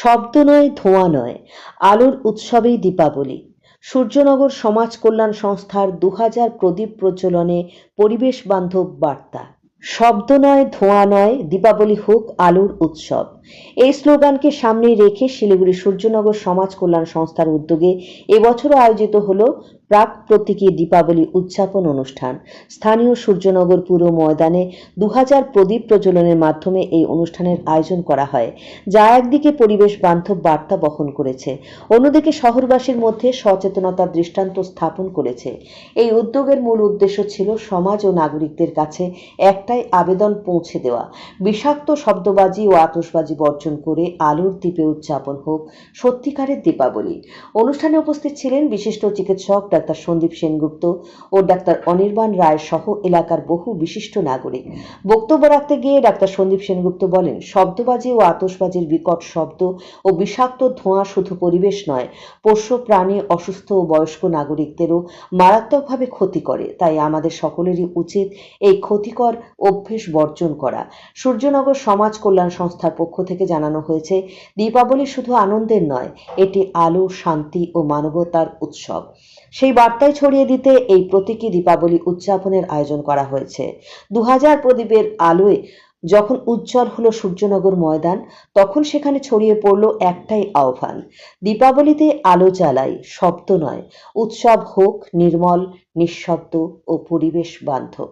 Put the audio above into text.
শব্দ নয়, ধোঁয়া নয়। আলোর উৎসবেই দীপাবলি। সূর্যনগর সমাজ কল্যাণ সংস্থার দু হাজার প্রদীপ প্রচলনে পরিবেশ বান্ধব বার্তা। শব্দ নয়, ধোঁয়া নয়, দীপাবলি হোক আলোর উৎসব। এই স্লোগানকে সামনে রেখে শিলিগুড়ি সূর্যনগর সমাজ কল্যাণ সংস্থার উদ্যোগে এবছরও আয়োজিত হল প্রাক প্রতীকী দীপাবলি উদযাপন অনুষ্ঠান। স্থানীয় সূর্যনগর পুর ময়দানে দু হাজার প্রদীপ প্রজ্বলনের মাধ্যমে এই অনুষ্ঠানের আয়োজন করা হয়, যা একদিকে পরিবেশ বান্ধব বার্তা বহন করেছে, অন্যদিকে শহরবাসীর মধ্যে সচেতনতার দৃষ্টান্ত স্থাপন করেছে। এই উদ্যোগের মূল উদ্দেশ্য ছিল সমাজ ও নাগরিকদের কাছে একটাই আবেদন পৌঁছে দেওয়া। বিষাক্ত শব্দবাজি ও আতশবাজি বর্জন করে আলোর দ্বীপে উদযাপন হোক। সত্যিকারের দীপাবলি। অনুষ্ঠানে উপস্থিত ছিলেন বিশিষ্ট চিকিৎসক ডাক্তার সন্দীপ সেনগুপ্ত ও ডাক্তার অনির্বাণ রায় সহ এলাকার বহু বিশিষ্ট নাগরিক। বক্তব্য রাখতে গিয়ে ডাক্তার সন্দীপ সেনগুপ্ত বলেন, শব্দবাজি ও আতশবাজির বিকট শব্দ ও বিষাক্ত ধোঁয়া শুধু পরিবেশ নয়, পোষ্য প্রাণী, অসুস্থ ও বয়স্ক নাগরিকদেরও মারাত্মকভাবে ক্ষতি করে। তাই আমাদের সকলেরই উচিত এই ক্ষতিকর অভ্যেস বর্জন করা। সূর্যনগর সমাজ কল্যাণ সংস্থার পক্ষ থেকে জানানো হয়েছে, দীপাবলি শুধু আনন্দের নয়, এটি আলো, শান্তি ও মানবতার উৎসব। সেই বার্তায় ছড়িয়ে দিতে এই প্রতীকী দীপাবলি উদযাপনের আয়োজন করা হয়েছে। দু হাজার প্রদীপের আলোয় যখন উজ্জ্বল হলো সূর্যনগর ময়দান, তখন সেখানে ছড়িয়ে পড়ল একটাই আহ্বান। দীপাবলিতে আলো জ্বালাই শব্দ নয়, উৎসব হোক নির্মল, নিঃশব্দ ও পরিবেশ বান্ধব